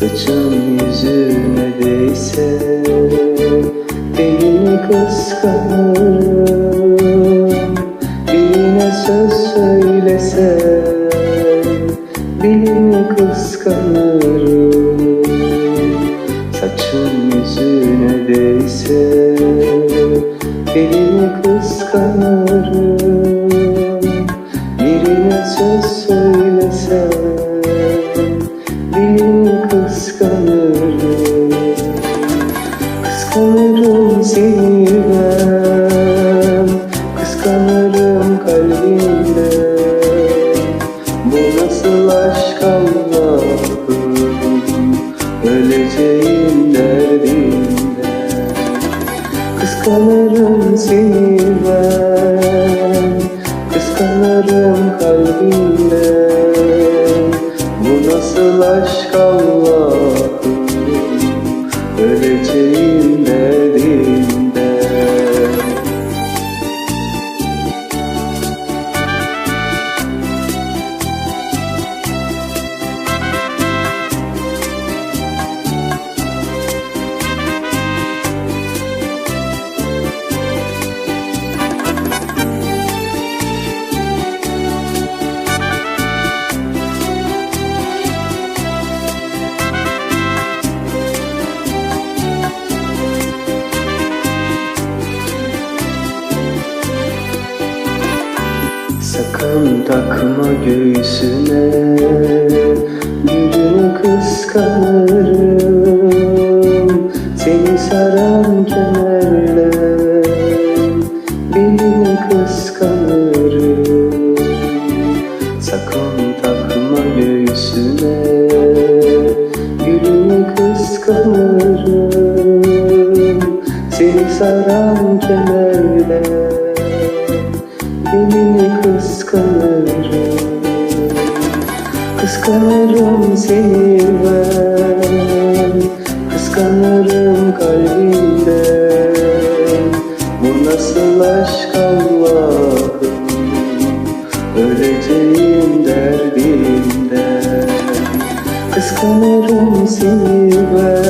Saçın yüzüne değse Beni kıskanırım. Birine söz söylesen Beni kıskanırım. Saçın yüzüne değse Beni Öleceğim derdimle Kıskanırım seni ben. Kıskanırım kalbimle Bu nasıl aşk Sakın takma göğsüne. Gülünü kıskanırım. Seni saran kemerle Belini kıskanırım. Sakın takma göğsüne. Gülünü kıskanırım. Seni saran kemerle Kıskanırım seni ben. Kıskanırım kalbimden Bu nasıl aşk Allah'ım? Öleceğim derdimden Kıskanırım seni ben